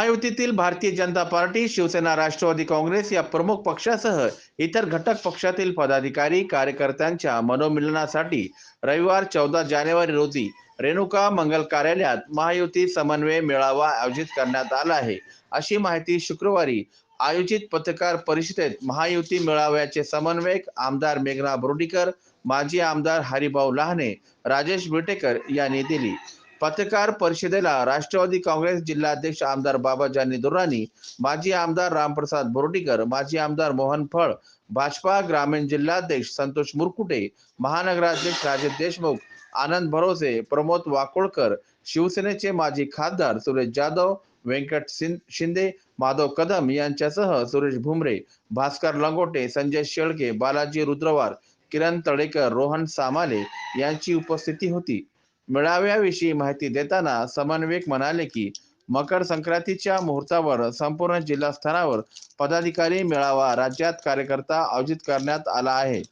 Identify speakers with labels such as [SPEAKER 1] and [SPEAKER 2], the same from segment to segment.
[SPEAKER 1] महायुतीतील Bharatiya Janata party Shiv Sena Rashtrawadi Congress या प्रमुख पक्षासह इतर घटक पक्षातील पदाधिकारी कार्यकर्त्यांच्या मनोमिलनासाठी रविवार चौदा जानेवारी रोजी रेणुका मंगल कार्यालयात महायुती समन्वय मेळावा आयोजित करण्यात आला आहे. अशी माहिती शुक्रवारी आयोजित पत्रकार परिषदेत महायुती मेळाव्याचे समन्वयक आमदार मेघना बोर्डीकर माजी आमदार हरिभाऊ लहाने राजेश बिटेकर यांनी दिली. पत्रकार परिषदेला राष्ट्रवादी काँग्रेस जिल्हाध्यक्ष आमदार बाबा जानी दुर्राणी माजी आमदार रामप्रसाद बोर्डीकर माजी आमदार मोहन फळ भाजपा ग्रामीण जिल्हाध्यक्ष संतोष मुरकुटे महानगराध्यक्ष राजेश देशमुख आनंद भरोसे प्रमोद वाकोळकर शिवसेनेचे माजी खासदार सुरेश जाधव व्यंकट सिं- शिंदे माधव कदम यांच्यासह सुरेश भुमरे भास्कर लंगोटे संजय शेळके बालाजी रुद्रवार किरण तळेकर रोहन सामाले यांची उपस्थिती होती. मेळाव्याविषयी माहिती देताना समन्वयक म्हणाले की मकर संक्रांतीच्या मुहूर्तावर संपूर्ण जिल्हा स्तरावर पदाधिकारी मेळावा राज्यात कार्यकर्ता आयोजित करण्यात आला आहे.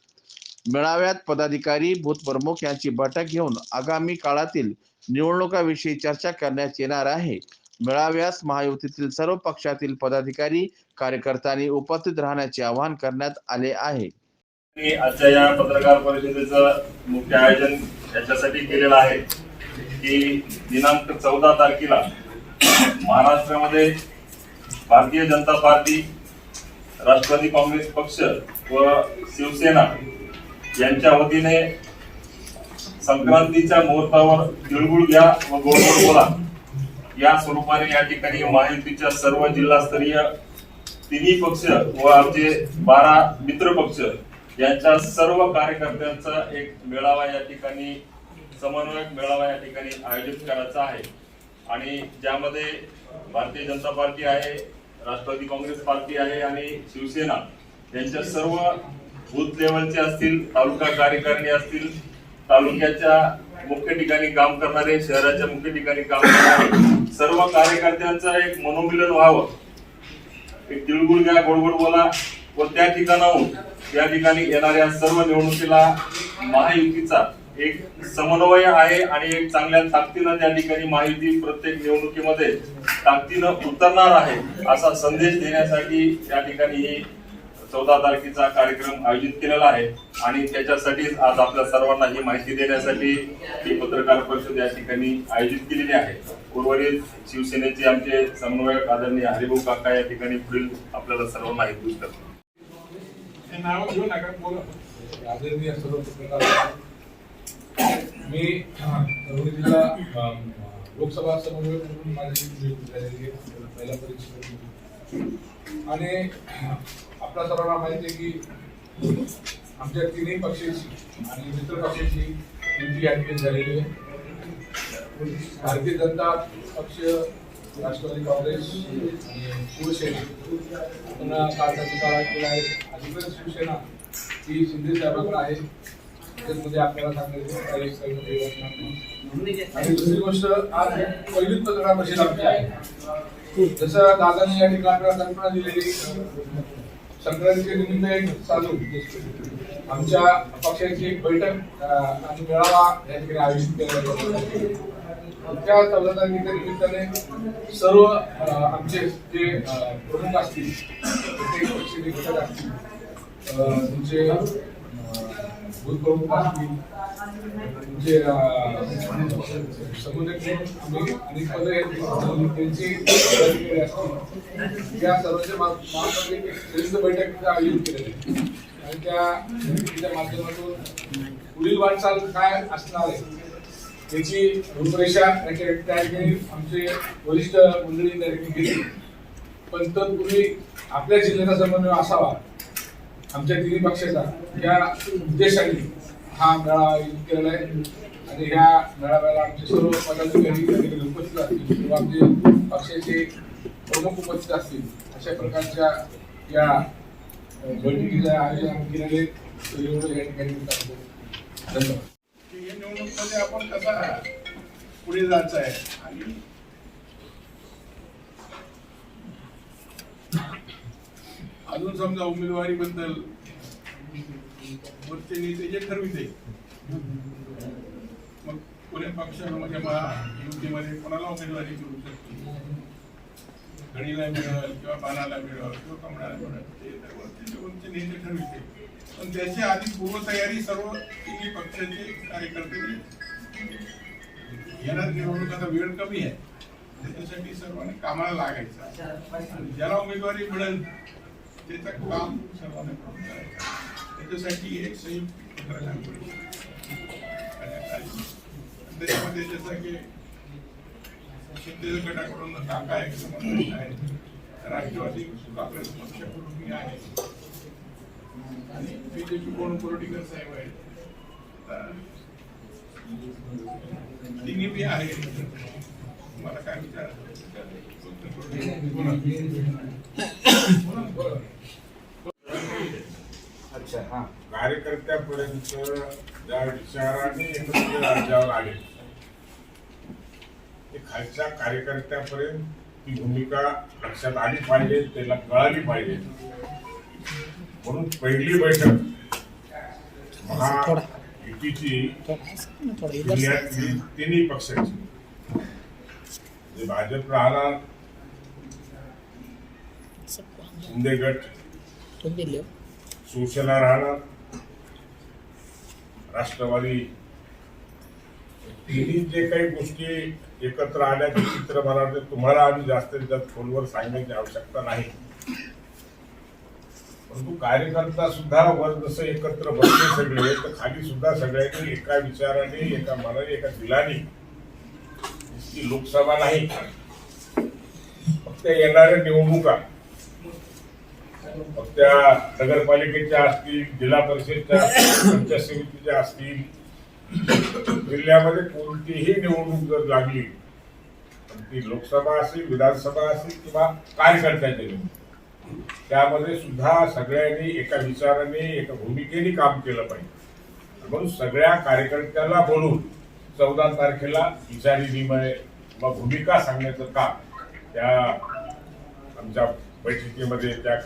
[SPEAKER 1] मेळाव्यात पदाधिकारी भूतप्रमुख यांची बैठक घेऊन आगामी काळातील निवडणुकाविषयी चर्चा करण्यात येणार आहे. मेळाव्यास महायुतीतील सर्व पक्षातील पदाधिकारी कार्यकर्त्यांनी उपस्थित राहण्याचे आवाहन करण्यात आले आहे.
[SPEAKER 2] आजच्या या पत्रकार परिषदेचं मुख्य आयोजन याच्यासाठी केलेला आहे की दिनांक चौदा तारखेला महाराष्ट्रामध्ये भारतीय जनता पार्टी राष्ट्रवादी काँग्रेस पक्ष व शिवसेना यांच्या वतीने संक्रांतीच्या मुहूर्तावर तिळगुळ घ्या व गोडगोड बोला. या स्वरूपाने या ठिकाणी महायुतीच्या सर्व जिल्हास्तरीय तिन्ही पक्ष व आमचे बारा मित्र पक्ष यांच्या सर्व कार्यकर्त्यांचा एक मेळावा या ठिकाणी समन्वयक मेळावा या ठिकाणी आयोजित करायचा आहे. आणि ज्यामध्ये भारतीय जनता पार्टी आहे राष्ट्रवादी काँग्रेस पार्टी आहे आणि शिवसेना यांच्या सर्व बूथ लेवलचे असतील तालुका कार्यकारिणी असतील तालुक्याच्या मुख्य ठिकाणी काम करणारे शहराच्या मुख्य ठिकाणी काम करणारे सर्व कार्यकर्त्यांचं एक मनोमिलन व्हावं. एक तिळगुळ घ्या गोडगोड बोला व त्या ठिकाणाहून या ठिकाणी येणाऱ्या सर्व निवडणुकीला महायुतीचा एक समन्वय आहे आणि एक चांगल्या ताकदीनं त्या ठिकाणी महायुती प्रत्येक निवडणुकीमध्ये ताकदीनं उतरणार आहे असा संदेश देण्यासाठी या ठिकाणी ही चौदा तारखेचा कार्यक्रम आयोजित केलेला आहे. आणि त्याच्यासाठीच आज आपल्या सर्वांना ही माहिती देण्यासाठी ही पत्रकार परिषद या ठिकाणी आयोजित केलेली आहे. उर्वरित शिवसेनेचे आमचे समन्वयक आदरणीय हरिभाऊ काका या ठिकाणी पुढील आपल्याला सर्वांना माहिती करतात
[SPEAKER 3] हे नाव घेऊ नका बोला. आदरणीय सर्व पत्रकार मी परभणी जिल्हा लोकसभा समन्वयक म्हणून माझी नियुक्ती झालेली आहे. पहिल्या परीक्षेमध्ये आणि आपल्या सर्वांना माहिती आहे की आमच्या तिन्ही पक्षाची आणि मित्र पक्षाची युती ॲडमिट झालेली आहे. भारतीय जनता पक्ष राष्ट्रवादी काँग्रेस आणि शिवसेना पुन्हा काळाचा केला आहे. अलीकडे शिवसेना ही शिंदे साहेबांवर आहे त्याच्यामध्ये आपल्याला सांगायचं काही आणि दुसरी गोष्ट आज पहिलीच पत्रकार परिषद आमची आहे. जसं दादाने या ठिकाणी कल्पना दिलेली संक्रांतीचे निमित्त एक चालू. आमच्या पक्षाची एक बैठक आणि मेळावा या ठिकाणी आयोजित केला जातो त्या चौदा निमित्ताने सर्व आमचे जे प्रमुख असतील प्रत्येक पक्षाचे घटक असतील तुमचे भूतप्रमुख असतील तुमचे अं, समुदाय आम्ही अनेक पदं त्यांची असतील या सर्वांच्या मा- मार्फत एक श्रेष्ठ बैठक आयोजित केलेली आहे. आणि त्या समितीच्या माध्यमातून पुढील वाटचाल काय असणार आहे त्याची रूपरेषा या त्या ठिकाणी आमचे वरिष्ठ मंडळी त्या ठिकाणी घेतली. पण तत्पूर्वी आपल्या जिल्ह्याचा समन्वय असावा आमच्या तिन्ही पक्षाचा या उद्देशाने हा मेळावा आयोजित केलेला आहे. आणि ह्या मेळाव्याला आमचे सर्व पदाधिकारी उपस्थित असतील किंवा आमचे पक्षाचे प्रमुख उपस्थित असतील अशा प्रकारच्या या बैठकीचं आयोजन केलेले एवढं या ठिकाणी धन्यवाद.
[SPEAKER 4] की निवडणुकीमध्ये आपण कसा पुढे जायचं आहे? आणि अजून समजा उमेदवारी बद्दल वरचे नेते जे ठरविते मग कोण्या पक्षानं म्हणजे मला युतीमध्ये कोणाला उमेदवारी करू शकतो? घडीला मिळेल किंवा पानाला मिळेल किंवा कमळाला मिळेल ते सर्व त्याचे उंची नेते ठरविते. पण त्याची आधी पूर्वतयारी सर्व तिन्ही पक्षाचे कार्यकर्ते येणार निवडणुकाचा वेळ कमी आहे. त्याच्यासाठी सर्वांनी कामाला लागायचं. आणि ज्याला उमेदवारी मिळेल त्याचं काम सर्वांनी करून त्याच्यासाठी एक संयुक्त त्याच्यामध्ये जसं की शिंदे गटाकडून काका एक समर्थन आहे. राष्ट्रवादी काँग्रेस पक्षाकडून मी आहे. आणि बीजेपी कोण? पोलिटिकल साहेब आहेत. तिन्ही बी आहे. मला काय
[SPEAKER 3] विचार
[SPEAKER 5] अच्छा हा. कार्यकर्त्यापर्यंत ज्या विचाराने राज्यावर आले. खालच्या कार्यकर्त्यापर्यंत ती भूमिका लक्षात आली पाहिजे त्याला कळाली पाहिजे. म्हणून पहिली बैठक महायुतीची जिल्ह्यातली तिन्ही पक्षाची. भाजप राहणार शिंदे गट शिवसेना राहणार. राष्ट्रवादी तिन्ही जे काही गोष्टी एकत्र आल्याचे चित्र मला वाटतं तुम्हाला आम्ही जास्तीत जास्त फोनवर सांगण्याची आवश्यकता नाही. परंतु कार्यकर्ता सुद्धा वर जसं एकत्र बसले सगळे तर खाली सुद्धा सगळ्यांनी एका विचाराने एका मनाने एका दिलाने ती लोकसभा नाही. फक्त येणाऱ्या निवडणुका. मग त्या नगरपालिकेच्या असतील जिल्हा परिषदच्या असतील, पंचायत समितीच्या असतील जिल्ह्यामध्ये कोणतीही निवडणूक जर लागली पण ती लोकसभा असेल विधानसभा असेल किंवा कार्यकर्त्यांची निवडणूक त्यामध्ये सुद्धा सगळ्यांनी एका विचाराने एका भूमिकेने काम केलं पाहिजे. म्हणून सगळ्या कार्यकर्त्याला बोलून चौदा तारखेला विचारी विनिमय किंवा भूमिका सांगण्याचं काम त्या आमच्या बैठकीमध्ये त्या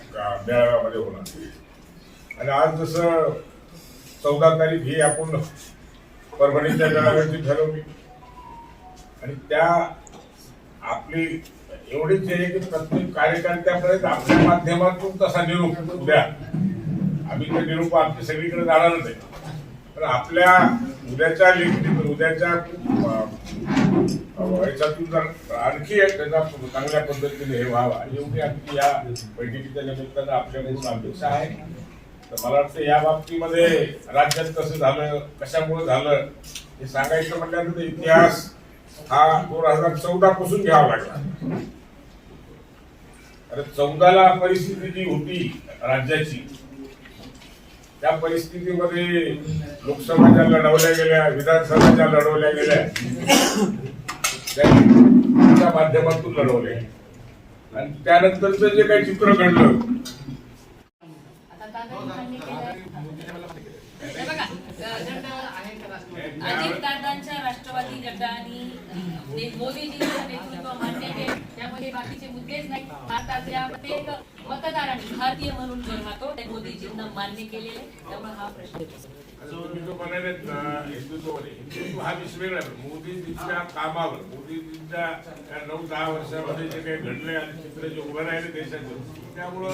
[SPEAKER 5] मेळाव्यामध्ये होणार. आणि आज जसं चौदा तारीख ही आपण परभणीच्या मेळाव्याची ठरवली. आणि त्या आपली एवढीच आहे की प्रत्येक कार्यकर्त्यापर्यंत आपल्या माध्यमातून तसा निरोप उद्या आम्ही ते निरोप आमची सगळीकडे जाणारच आहे पण आपल्या उद्याच्या लिखित उद्याच्या याच्यातून जर आणखी एक त्याचा चांगल्या पद्धतीने हे व्हावा एवढी आमची या बैठकीच्या निमित्तानं आपल्याकडून अपेक्षा आहे. तर मला वाटतं या बाबतीमध्ये राज्यात कसं झालं कशामुळे झालं हे सांगायचं म्हटल्यानंतर इतिहास हा दोन हजार चौदा पासून घ्यावा लागला. अरे चौदाला परिस्थिती जी होती राज्याची त्या परिस्थितीमध्ये लोकसभाच्या लढवल्या गेल्या विधानसभाच्या लढवल्या गेल्या त्या माध्यमातून लढवल्या आणि त्यानंतरचं जे काही चित्र घडलं
[SPEAKER 6] हे बघा, अजितदादांच्या राष्ट्रवादी गटाने ते मोदीजींचं नेतृत्व मान्य केलं त्यामध्ये बाकीचे मुद्देच नाही भारतातल्या प्रत्येक मतदारांनी भारतीय म्हणून जो राहतो ते मोदीजींना मान्य केलेले. त्यामुळे हा प्रश्न
[SPEAKER 5] जो म्हणालेत ना हिंदुत्व हा विषय वेगळा आहे. मोदीजींच्या कामावर मोदीजींच्या नऊ दहा वर्षामध्ये जे काही घडले आणि चित्र जे उभं राहिले देशाचं त्यामुळं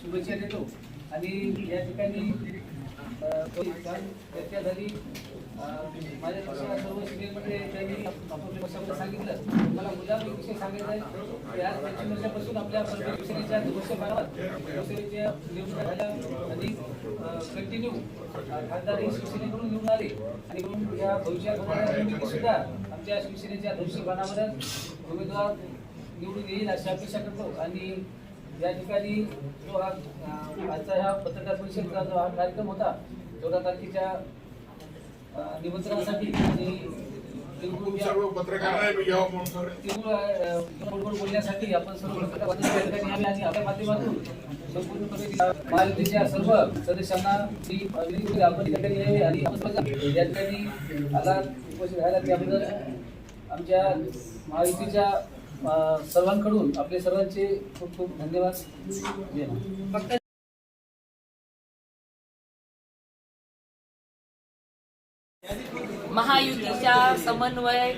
[SPEAKER 7] शुभेच्छा देतो. आणि या ठिकाणी चर्चा झाली. माझ्या सर्व शिबिरमध्ये त्यांनी आपापल्या पक्षामध्ये सांगितलं मला मुद्दाम एक विषय सांगायचा आहे आज पंचवीस वर्षापासून आपल्या परभणी शिवसेनेच्या वर्ष काळात शिवसेनेच्या निवडणुका झाल्या आणि कंटिन्यू खासदार हे शिवसेनेकडून निवडून आले आणि म्हणून या भविष्यात होणाऱ्या निवडणुकीत सुद्धा आमच्या शिवसेनेच्या धनुष्यबाणावरच उमेदवार निवडून येईल अशी अपेक्षा करतो आणि या ठिकाणी जो हा आजचा ह्या पत्रकार परिषदेचा जो हा कार्यक्रम होता चौदा तारखेच्या निमंत्रणासाठी
[SPEAKER 4] सर्व
[SPEAKER 7] बोलण्यासाठी आपण सर्व आणि आपल्या माध्यमातून संपूर्णपणे महायुतीच्या सर्व सदस्यांना मी आपण या ठिकाणी यावे आणि आपण सर्व या ठिकाणी आला उपस्थित त्याबद्दल आमच्या महायुतीच्या सर्वांकडून आपले सर्वांचे खूप खूप धन्यवाद.
[SPEAKER 6] महायुतीच्या समन्वय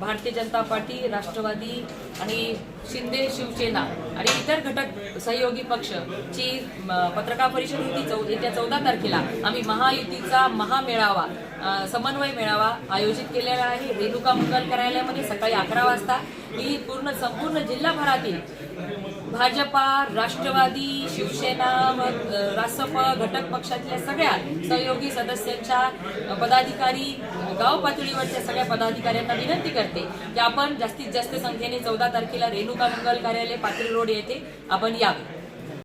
[SPEAKER 6] भारतीय जनता पार्टी राष्ट्रवादी आणि शिंदे शिवसेना आणि इतर घटक सहयोगी पक्ष ची पत्रकार परिषद होती चौ येत्या चौदा तारखेला. आम्ही महायुतीचा महामेळावा समन्वय मेळावा आयोजित केलेला आहे. रेणुका मंगल कार्यालयामध्ये सकाळी अकरा वाजता ही पूर्ण संपूर्ण जिल्हाभरातील भाजपा राष्ट्रवादी शिवसेना व रासप घटक पक्षातल्या सगळ्या सहयोगी सदस्यांच्या पदाधिकारी गाव पातळीवरच्या सगळ्या पदाधिकाऱ्यांना विनंती करते की आपण जास्तीत जास्त संख्येने चौदा तारखेला रेणुका मंगल कार्यालय पाटील रोड येथे आपण यावे